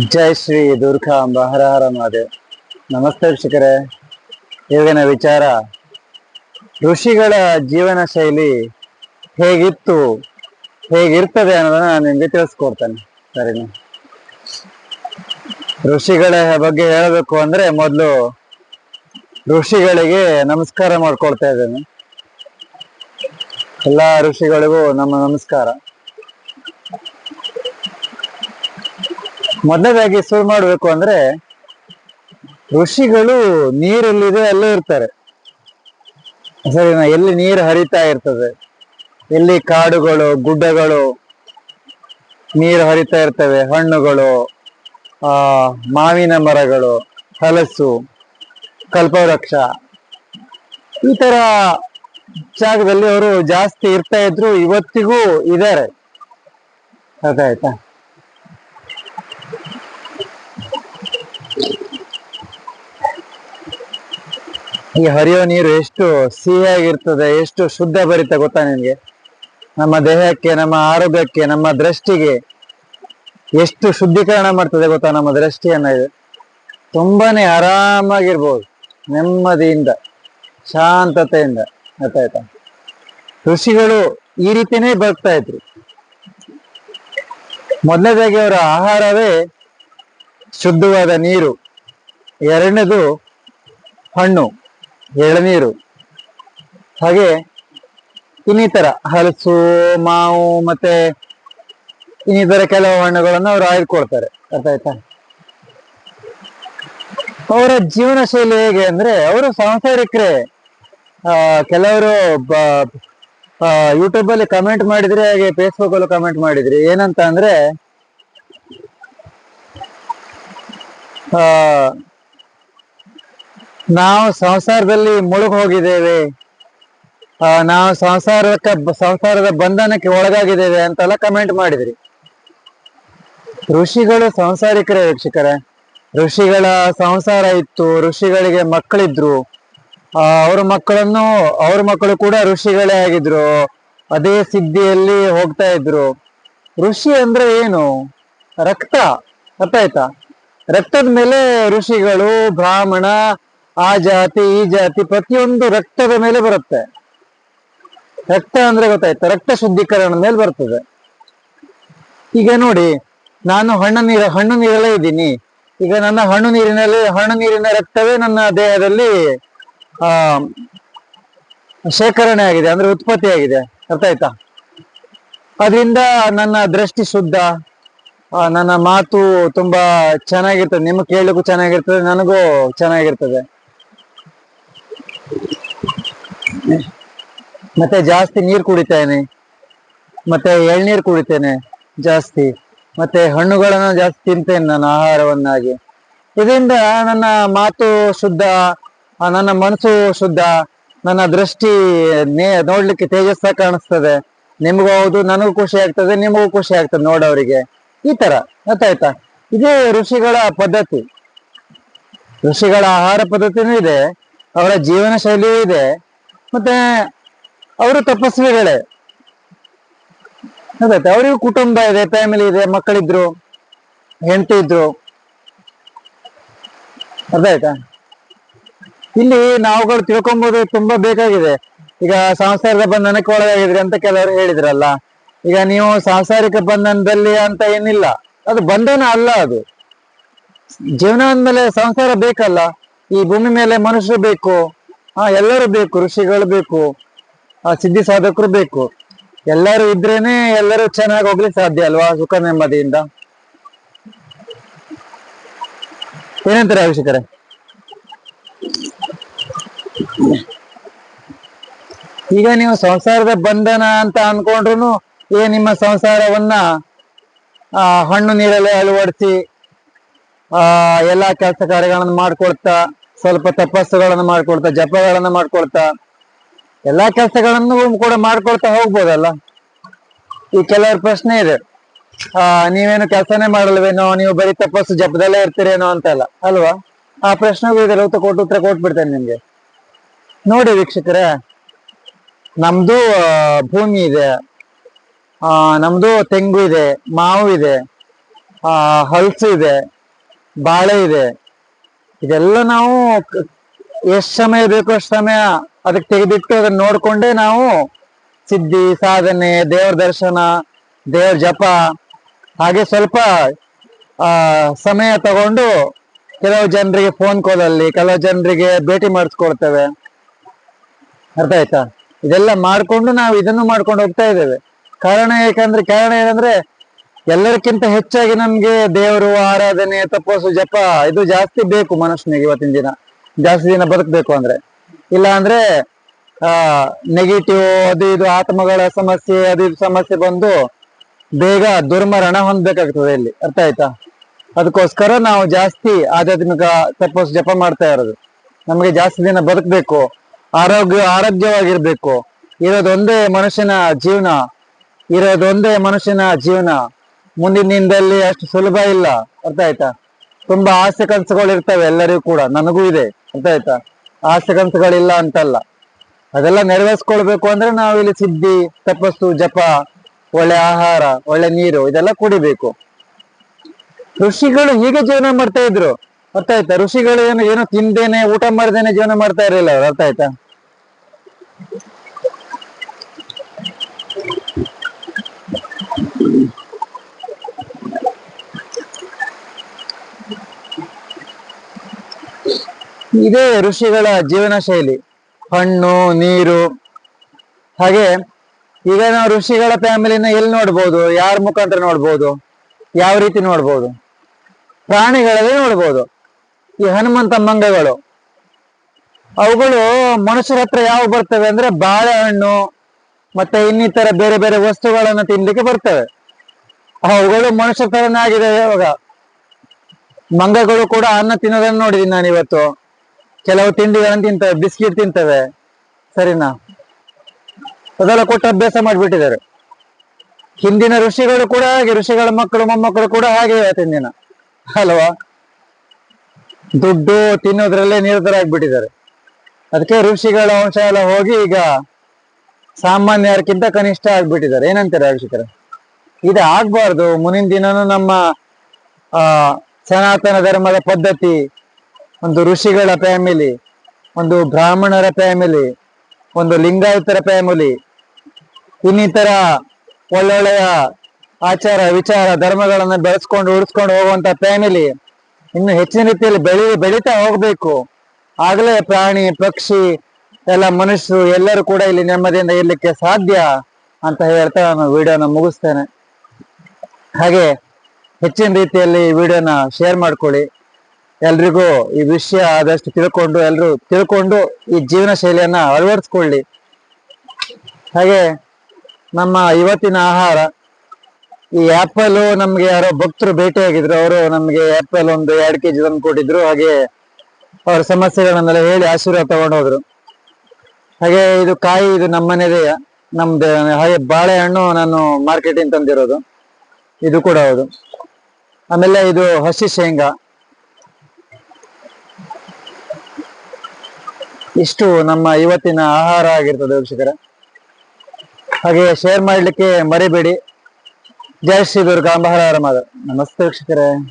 ಜೈ ಶ್ರೀ ದುರ್ಗಾಂಬ ಹರ ಹರ ಮಹಾದೇವ್ ನಮಸ್ತೆ ವೀಕ್ಷಕರೇ. ಇವಾಗಿನ ವಿಚಾರ, ಋಷಿಗಳ ಜೀವನ ಶೈಲಿ ಹೇಗಿತ್ತು, ಹೇಗಿರ್ತದೆ ಅನ್ನೋದನ್ನ ನಾನು ನಿಮ್ಗೆ ತಿಳಿಸ್ಕೊಡ್ತೇನೆ. ಸರಿನಾ? ಋಷಿಗಳ ಬಗ್ಗೆ ಹೇಳಬೇಕು ಅಂದ್ರೆ ಮೊದಲು ಋಷಿಗಳಿಗೆ ನಮಸ್ಕಾರ ಮಾಡ್ಕೊಳ್ತಾ ಇದ್ದೇನೆ. ಎಲ್ಲಾ ಋಷಿಗಳಿಗೂ ನಮ್ಮ ನಮಸ್ಕಾರ. ಮೊದಲನೇದಾಗಿ ಶುರು ಮಾಡಬೇಕು ಅಂದ್ರೆ ಋಷಿಗಳು ನೀರಲ್ಲಿದೆ ಅಲ್ಲೇ ಇರ್ತಾರೆ. ಸರಿನಾ ಎಲ್ಲಿ ನೀರು ಹರಿತಾ ಇರ್ತದೆ? ಎಲ್ಲಿ ಕಾಡುಗಳು, ಗುಡ್ಡಗಳು ನೀರು ಹರಿತಾ ಇರ್ತವೆ? ಹಣ್ಣುಗಳು, ಆ, ಮಾವಿನ ಮರಗಳು, ಹಲಸು, ಕಲ್ಪವೃಕ್ಷ. ಈ ತರ ಜಾಗದಲ್ಲಿ ಅವರು ಜಾಸ್ತಿ ಇರ್ತಾ ಇದ್ರು ಇವತ್ತಿಗೂ ಇದ್ದಾರೆ. ಅದಾಯ್ತಾ ಈ ಹರಿಯೋ ನೀರು ಎಷ್ಟು ಸಿಹಿಯಾಗಿರ್ತದೆ, ಎಷ್ಟು ಶುದ್ಧ ಭರಿತ ಗೊತ್ತಾ ನಿಮಗೆ ನಮ್ಮ ದೇಹಕ್ಕೆ, ನಮ್ಮ ಆರೋಗ್ಯಕ್ಕೆ, ನಮ್ಮ ದೃಷ್ಟಿಗೆ ಎಷ್ಟು ಶುದ್ಧೀಕರಣ ಮಾಡ್ತದೆ ಗೊತ್ತಾ ನಮ್ಮ ದೃಷ್ಟಿಯನ್ನ ಇದು? ತುಂಬಾನೇ ಆರಾಮಾಗಿರ್ಬೋದು, ನೆಮ್ಮದಿಯಿಂದ, ಶಾಂತತೆಯಿಂದ. ಗೊತ್ತಾಯ್ತಾ? ಋಷಿಗಳು ಈ ರೀತಿನೇ ಬರ್ತಾ ಇದ್ರು. ಮೊದಲನೇದಾಗಿ ಅವರ ಆಹಾರವೇ ಶುದ್ಧವಾದ ನೀರು, ಎರಡನೇದು ಹಣ್ಣು. ಎಳನೀರು. ಹಾಗೆ ಇನ್ನಿತರ ಹಲಸು, ಮಾವು ಮತ್ತೆ ಇನ್ನಿತರ ಕೆಲವು ಹಣ್ಣುಗಳನ್ನು ಅವರು ಆಯ್ದುಕೊಳ್ತಾರೆ. ಅರ್ಥ ಆಯ್ತಾ? ಅವರ ಜೀವನ ಶೈಲಿ ಹೇಗೆ ಅಂದ್ರೆ ಅವರು ಸಾಂಸಾರಿಕರೇ, ಆ, ಕೆಲವರು ಯೂಟ್ಯೂಬ್ ಅಲ್ಲಿ ಕಮೆಂಟ್ ಮಾಡಿದ್ರೆ ಹಾಗೆ ಫೇಸ್ಬುಕ್ ಅಲ್ಲಿ ಕಮೆಂಟ್ ಮಾಡಿದ್ರಿ. ಏನಂತ ಅಂದ್ರೆ, ಆ ನಾವು ಸಂಸಾರದಲ್ಲಿ ಮುಳುಗ್ ಹೋಗಿದ್ದೇವೆ ಆ, ನಾವು ಸಂಸಾರಕ್ಕೆ ಸಂಸಾರದ ಬಂಧನಕ್ಕೆ ಒಳಗಾಗಿದ್ದೇವೆ ಅಂತೆಲ್ಲ ಕಮೆಂಟ್ ಮಾಡಿದ್ರಿ. ಋಷಿಗಳು ಸಂಸಾರಿಕರೇ ವೀಕ್ಷಕರೇ. ಋಷಿಗಳ ಸಂಸಾರ ಇತ್ತು ಋಷಿಗಳಿಗೆ ಮಕ್ಕಳಿದ್ರು. ಅವ್ರ ಮಕ್ಕಳನ್ನು ಅವ್ರ ಮಕ್ಕಳು ಕೂಡ ಋಷಿಗಳೇ ಆಗಿದ್ರು. ಅದೇ ಸಿದ್ಧಿಯಲ್ಲಿ ಹೋಗ್ತಾ ಇದ್ರು. ಋಷಿ ಅಂದ್ರೆ ಏನು? ರಕ್ತ. ಅರ್ಥ ಆಯ್ತಾ? ರಕ್ತದ ಮೇಲೆ ಋಷಿಗಳು ಬ್ರಾಹ್ಮಣ ಆ ಜಾತಿ, ಈ ಜಾತಿ ಪ್ರತಿಯೊಂದು ರಕ್ತದ ಮೇಲೆ ಬರುತ್ತೆ. ರಕ್ತ ಅಂದ್ರೆ ಗೊತ್ತಾಯ್ತಾ? ರಕ್ತ ಶುದ್ಧೀಕರಣ ಮೇಲೆ ಬರ್ತದೆ. ಈಗ ನೋಡಿ, ನಾನು ಹಣ್ಣು ನೀರ, ಹಣ್ಣು ನೀರಲ್ಲೇ ಇದ್ದೀನಿ. ಈಗ ನನ್ನ ಹಣ್ಣು ನೀರಿನಲ್ಲಿ, ಹಣ್ಣು ನೀರಿನ ರಕ್ತವೇ ನನ್ನ ದೇಹದಲ್ಲಿ, ಆ, ಶೇಖರಣೆ ಆಗಿದೆ, ಅಂದ್ರೆ ಉತ್ಪತ್ತಿ ಆಗಿದೆ. ಅರ್ಥ ಆಯ್ತಾ? ಅದರಿಂದ ನನ್ನ ದೃಷ್ಟಿ ಶುದ್ಧ ನನ್ನ ಮಾತು ತುಂಬಾ ಚೆನ್ನಾಗಿರ್ತದೆ. ನಿಮ್ಗೆ ಕೇಳಲಿಕ್ಕೂ ಚೆನ್ನಾಗಿರ್ತದೆ, ನನಗೂ ಚೆನ್ನಾಗಿರ್ತದೆ. ಮತ್ತೆ ಜಾಸ್ತಿ ನೀರು ಕುಡಿತೇನೆ. ಮತ್ತೆ ಎಳ್ನೀರು ಕುಡಿತೇನೆ ಜಾಸ್ತಿ. ಮತ್ತೆ ಹಣ್ಣುಗಳನ್ನು ಜಾಸ್ತಿ ತಿಂತೇನೆ ನಾನು ಆಹಾರವನ್ನಾಗಿ. ಇದರಿಂದ ನನ್ನ ಮಾತು ಶುದ್ಧ ನನ್ನ ಮನಸ್ಸು ಶುದ್ಧ, ನನ್ನ ದೃಷ್ಟಿ ನೇ ನೋಡ್ಲಿಕ್ಕೆ ತೇಜಸ್ಸ ಕಾಣಿಸ್ತದೆ. ನಿಮಗೂ ಹೌದು, ನನಗೂ ಖುಷಿ ಆಗ್ತದೆ, ನಿಮಗೂ ಖುಷಿ ಆಗ್ತದೆ ನೋಡೋರಿಗೆ. ಈ ತರ, ಗೊತ್ತಾಯ್ತಾ? ಇದೇ ಋಷಿಗಳ ಪದ್ಧತಿ. ಋಷಿಗಳ ಆಹಾರ ಪದ್ಧತಿನೂ ಇದೆ, ಅವರ ಜೀವನ ಶೈಲಿಯೂ ಇದೆ. ಮತ್ತೆ ಅವರು ತಪಸ್ವಿಗಳೇ ಅದಾಯ್ತು ಅವರಿಗೂ ಕುಟುಂಬ ಇದೆ ಫ್ಯಾಮಿಲಿ ಇದೆ, ಮಕ್ಕಳಿದ್ರು, ಹೆಂಡತಿ ಇದ್ರು. ಅದಾಯ್ತಾ ಇಲ್ಲಿ ನಾವುಗಳು ತಿಳ್ಕೊಂಬೋದು ತುಂಬಾ ಬೇಕಾಗಿದೆ. ಈಗ ಸಾಂಸಾರಿಕ ಬಂಧನಕ್ಕೆ ಒಳಗಾಗಿದ್ರಿ ಅಂತ ಕೆಲವರು ಹೇಳಿದ್ರಲ್ಲ, ಈಗ ನೀವು ಸಾಂಸಾರಿಕ ಬಂಧನದಲ್ಲಿ ಅಂತ ಏನಿಲ್ಲ. ಅದು ಬಂಧನ ಅಲ್ಲ ಅದು. ಜೀವನ ಅಂದ್ಮೇಲೆ ಸಂಸಾರ ಬೇಕಲ್ಲ, ಈ ಭೂಮಿ ಮೇಲೆ ಮನುಷ್ಯರು ಬೇಕು. ಹಾ, ಎಲ್ಲರೂ ಬೇಕು, ಋಷಿಗಳು ಬೇಕು, ಆ, ಸಿದ್ಧಿ ಸಾಧಕರು ಬೇಕು. ಎಲ್ಲರೂ ಇದ್ರೇನೆ ಎಲ್ಲರೂ ಚೆನ್ನಾಗಿ ಹೋಗ್ಲಿಕ್ಕೆ ಸಾಧ್ಯ ಅಲ್ವಾ, ಸುಖ ನೆಮ್ಮದಿಯಿಂದ? ಏನಂತಾರೆ ಅಭಿಷೇಕರೆ? ಈಗ ನೀವು ಸಂಸಾರದ ಬಂಧನ ಅಂತ ಅನ್ಕೊಂಡ್ರು ಏ, ನಿಮ್ಮ ಸಂಸಾರವನ್ನ, ಆ, ಹಣ್ಣು ನೀರಲ್ಲಿ ಅಳವಡಿಸಿ, ಆ, ಎಲ್ಲಾ ಕೆಲಸ ಕಾರ್ಯಗಳನ್ನು ಮಾಡ್ಕೊಳ್ತಾ ಸ್ವಲ್ಪ ತಪಸ್ಸುಗಳನ್ನು ಮಾಡ್ಕೊಳ್ತಾ, ಜಪಗಳನ್ನ ಮಾಡ್ಕೊಳ್ತಾ, ಎಲ್ಲಾ ಕೆಲಸಗಳನ್ನು ಕೂಡ ಮಾಡ್ಕೊಳ್ತಾ ಹೋಗ್ಬೋದಲ್ಲ? ಈ ಕೆಲವ್ರ ಪ್ರಶ್ನೆ ಇದೆ. ಆ, ನೀವೇನು ಕೆಲಸನೇ ಮಾಡಲ್ವೇನೋ, ನೀವು ಬರೀ ತಪಸ್ಸು ಜಪದಲ್ಲೇ ಇರ್ತೀರೇನೋ ಅಂತಲ್ಲ, ಅಲ್ವಾ? ಆ ಪ್ರಶ್ನೆಗೂ ಉತ್ತರ ಕೊಟ್ಟು ಉತ್ತರ ಕೊಟ್ಬಿಡ್ತೇನೆ ನಿಮ್ಗೆ. ನೋಡಿ ವೀಕ್ಷಕರೇ, ನಮ್ದು ಭೂಮಿ ಇದೆ. ಆ, ನಮ್ದು ತೆಂಗು ಇದೆ, ಮಾವು ಇದೆ, ಆ, ಹಲಸು ಇದೆ, ಬಾಳೆ ಇದೆ. ಇದೆಲ್ಲ ನಾವು ಎಷ್ಟು ಸಮಯ ಬೇಕೋ ಅಷ್ಟು ಸಮಯ ಅದಕ್ಕೆ ತೆಗೆದಿಟ್ಟು ಅದನ್ನ ನೋಡ್ಕೊಂಡೇ ನಾವು ಸಿದ್ಧಿ, ಸಾಧನೆ, ದೇವ್ರ ದರ್ಶನ, ದೇವ್ರ ಜಪ, ಹಾಗೆ ಸ್ವಲ್ಪ, ಆ, ಸಮಯ ತಗೊಂಡು ಕೆಲವು ಜನರಿಗೆ ಫೋನ್ ಕಾಲ್ ಕೆಲವು ಜನರಿಗೆ ಭೇಟಿ ಮಾಡಿಸ್ಕೊಳ್ತೇವೆ. ಅರ್ಥ ಆಯ್ತಾ? ಇದೆಲ್ಲ ಮಾಡ್ಕೊಂಡು ನಾವು ಇದನ್ನು ಮಾಡ್ಕೊಂಡು ಹೋಗ್ತಾ ಇದ್ದೇವೆ. ಕಾರಣ ಏಕಂದ್ರೆ, ಕಾರಣ ಏನಂದ್ರೆ ಎಲ್ಲರಿಗಿಂತ ಹೆಚ್ಚಾಗಿ ನಮ್ಗೆ ದೇವರು, ಆರಾಧನೆ, ತಪಸ್ಸು, ಜಪ, ಇದು ಜಾಸ್ತಿ ಬೇಕು ಮನುಷ್ಯನಿಗೆ ಇವತ್ತಿನ ದಿನ. ಜಾಸ್ತಿ ದಿನ ಬದುಕಬೇಕು ಅಂದ್ರೆ. ಇಲ್ಲ ಅಂದ್ರೆ, ಆ ನೆಗೆಟಿವ್ ಅದು ಇದು ಆತ್ಮಗಳ ಸಮಸ್ಯೆ, ಅದು ಇದು ಸಮಸ್ಯೆ ಬಂದು ಬೇಗ ದುರ್ಮರಣ ಹೊಂದಬೇಕಾಗ್ತದೆ ಇಲ್ಲಿ. ಅರ್ಥ ಆಯ್ತಾ? ಅದಕ್ಕೋಸ್ಕರ ನಾವು ಜಾಸ್ತಿ ಆಧ್ಯಾತ್ಮಿಕ ತಪಸ್ಸು, ಜಪ ಮಾಡ್ತಾ ಇರೋದು. ನಮಗೆ ಜಾಸ್ತಿ ದಿನ ಬದುಕಬೇಕು. ಆರೋಗ್ಯ, ಆರೋಗ್ಯವಾಗಿರ್ಬೇಕು. ಇರೋದೊಂದೇ ಮನುಷ್ಯನ ಜೀವನ. ಇರೋದೊಂದೇ ಮನುಷ್ಯನ ಜೀವನ. ಮುಂದಿನ ದಿನದಲ್ಲಿ ಅಷ್ಟು ಸುಲಭ ಇಲ್ಲ. ಅರ್ಥ ಆಯ್ತಾ? ತುಂಬಾ ಆಸೆ ಕನಸುಗಳು ಇರ್ತವೆ ಎಲ್ಲರಿಗೂ ಕೂಡ. ನನಗೂ ಇದೆ. ಅರ್ಥ ಆಯ್ತಾ? ಆಸೆ ಕನಸುಗಳಿಲ್ಲ ಅಂತಲ್ಲ. ಅದೆಲ್ಲ ನೆರವೇರಿಸ್ಕೊಳ್ಬೇಕು ಅಂದ್ರೆ ನಾವು ಇಲ್ಲಿ ಸಿದ್ಧಿ, ತಪಸ್ಸು, ಜಪ, ಒಳ್ಳೆ ಆಹಾರ, ಒಳ್ಳೆ ನೀರು, ಇದೆಲ್ಲ ಕುಡಿಬೇಕು. ಋಷಿಗಳು ಹೀಗೆ ಜೀವನ ಮಾಡ್ತಾ ಇದ್ರು. ಅರ್ಥ ಆಯ್ತಾ? ಋಷಿಗಳು ಏನು, ಏನೋ ತಿಂದೇನೆ, ಊಟ ಮಾಡ್ದೇನೆ ಜೀವನ ಮಾಡ್ತಾ ಇರಲಿಲ್ಲ ಅವ್ರು. ಅರ್ಥ ಆಯ್ತಾ? ಇದೇ ಋಷಿಗಳ ಜೀವನ ಶೈಲಿ. ಹಣ್ಣು, ನೀರು. ಹಾಗೆ ಈಗ ನಾವು ಋಷಿಗಳ ಫ್ಯಾಮಿಲಿನ ಎಲ್ಲಿ ನೋಡ್ಬೋದು? ಯಾರ ಮುಖಾಂತರ ನೋಡ್ಬೋದು? ಯಾವ ರೀತಿ ನೋಡ್ಬೋದು? ಪ್ರಾಣಿಗಳಲ್ಲೇ ನೋಡ್ಬೋದು. ಈ ಹನುಮಂತ ಮಂಗಗಳು. ಅವುಗಳು ಮನುಷ್ಯರ ಹತ್ರ ಯಾವ ಬರ್ತವೆ ಅಂದ್ರೆ ಬಾಳೆಹಣ್ಣು ಮತ್ತೆ ಇನ್ನಿತರ ಬೇರೆ ಬೇರೆ ವಸ್ತುಗಳನ್ನು ತಿನ್ಲಿಕ್ಕೆ ಬರ್ತವೆ. ಅವುಗಳು ಮನುಷ್ಯರ ತರನೇ ಆಗಿದೆ ಇವಾಗ. ಮಂಗಗಳು ಕೂಡ ಅನ್ನ ತಿನ್ನೋದನ್ನ ನೋಡಿದೀನಿ ನಾನು ಇವತ್ತು ಕೆಲವು ತಿಂಡಿಗಳನ್ನು ತಿಂತವೆ, ಬಿಸ್ಕಿಟ್ ತಿಂತವೆ. ಸರಿನಾ? ಅದೆಲ್ಲ ಕೊಟ್ಟು ಅಭ್ಯಾಸ ಮಾಡಿಬಿಟ್ಟಿದ್ದಾರೆ. ಹಿಂದಿನ ಋಷಿಗಳು ಕೂಡ ಹಾಗೆ, ಋಷಿಗಳ ಮಕ್ಕಳು, ಮೊಮ್ಮಕ್ಕಳು ಕೂಡ ಹಾಗೆ ಇವತ್ತಿನ ದಿನ. ಅಲ್ವಾ? ದುಡ್ಡು ತಿನ್ನೋದ್ರಲ್ಲೇ ನಿರತರಾಗ್ಬಿಟ್ಟಿದ್ದಾರೆ. ಅದಕ್ಕೆ ಋಷಿಗಳ ವಂಶ ಎಲ್ಲ ಹೋಗಿ ಈಗ ಸಾಮಾನ್ಯರ್ಕಿಂತ ಕನಿಷ್ಠ ಆಗ್ಬಿಟ್ಟಿದ್ದಾರೆ. ಏನಂತಾರೆ ಋಷಿಕರ ಇದು ಆಗ್ಬಾರ್ದು. ಮುಂದಿನ ದಿನನೂ ನಮ್ಮ, ಆ, ಸನಾತನ ಧರ್ಮದ ಪದ್ಧತಿ ಒಂದು ಋಷಿಗಳ ಫ್ಯಾಮಿಲಿ ಒಂದು ಬ್ರಾಹ್ಮಣರ ಫ್ಯಾಮಿಲಿ ಒಂದು ಲಿಂಗಾಯತರ ಫ್ಯಾಮಿಲಿ ಇನ್ನಿತರ ಒಳ್ಳೊಳ್ಳೆಯ ಆಚಾರ, ವಿಚಾರ, ಧರ್ಮಗಳನ್ನು ಬೆಳೆಸ್ಕೊಂಡು, ಉಳಿಸ್ಕೊಂಡು ಹೋಗುವಂತ ಫ್ಯಾಮಿಲಿ ಇನ್ನು ಹೆಚ್ಚಿನ ರೀತಿಯಲ್ಲಿ ಬೆಳಿ, ಬೆಳೀತಾ ಹೋಗ್ಬೇಕು. ಆಗಲೇ ಪ್ರಾಣಿ, ಪಕ್ಷಿ, ಎಲ್ಲ ಮನುಷ್ಯರು ಎಲ್ಲರೂ ಕೂಡ ಇಲ್ಲಿ ನೆಮ್ಮದಿಯಿಂದ ಇರ್ಲಿಕ್ಕೆ ಸಾಧ್ಯ ಅಂತ ಹೇಳ್ತಾ ನಾನು ವಿಡಿಯೋನ ಮುಗಿಸ್ತೇನೆ. ಹಾಗೆ ಹೆಚ್ಚಿನ ರೀತಿಯಲ್ಲಿ ವಿಡಿಯೋನ ಶೇರ್ ಮಾಡ್ಕೊಳ್ಳಿ. ಎಲ್ರಿಗೂ ಈ ವಿಷಯ ಆದಷ್ಟು ತಿಳ್ಕೊಂಡು ಎಲ್ಲರೂ ತಿಳ್ಕೊಂಡು ಈ ಜೀವನ ಶೈಲಿಯನ್ನ ಅಳವಡಿಸ್ಕೊಳ್ಳಿ. ಹಾಗೆ ನಮ್ಮ ಇವತ್ತಿನ ಆಹಾರ, ಈ ಆಪಲ್ ನಮ್ಗೆ ಯಾರೋ ಭಕ್ತರು ಭೇಟಿಯಾಗಿದ್ರು, ಅವರು ನಮ್ಗೆ ಆಪಲ್ ಒಂದು ಎರಡು ಕೆಜಿ ತಂದು ಕೊಟ್ಟಿದ್ರು, ಹಾಗೆ ಅವ್ರ ಸಮಸ್ಯೆಗಳನ್ನೆಲ್ಲ ಹೇಳಿ ಆಶೀರ್ವಾದ ತಗೊಂಡೋದ್ರು. ಹಾಗೆ ಇದು ಕಾಯಿ, ಇದು ನಮ್ಮನೇದೇ, ನಮ್ದು, ಹಾಗೆ ಬಾಳೆಹಣ್ಣು ನಾನು ಮಾರ್ಕೆಟಿಂದ ತಂದಿರೋದು. ಇದು ಕೂಡ ಹೌದು. ಆಮೇಲೆ ಇದು ಹಸಿ ಶೇಂಗಾ. ಇಷ್ಟು ನಮ್ಮ ಇವತ್ತಿನ ಆಹಾರ ಆಗಿರ್ತದೆ ವೀಕ್ಷಕರ. ಹಾಗೆ ಶೇರ್ ಮಾಡ್ಲಿಕ್ಕೆ ಮರಿಬೇಡಿ. ಜಯ ಶ್ರೀ ದುರ್ಗಾಂಬ ಹರ ಹರ ನಮಸ್ತೆ ವೀಕ್ಷಕರೇ.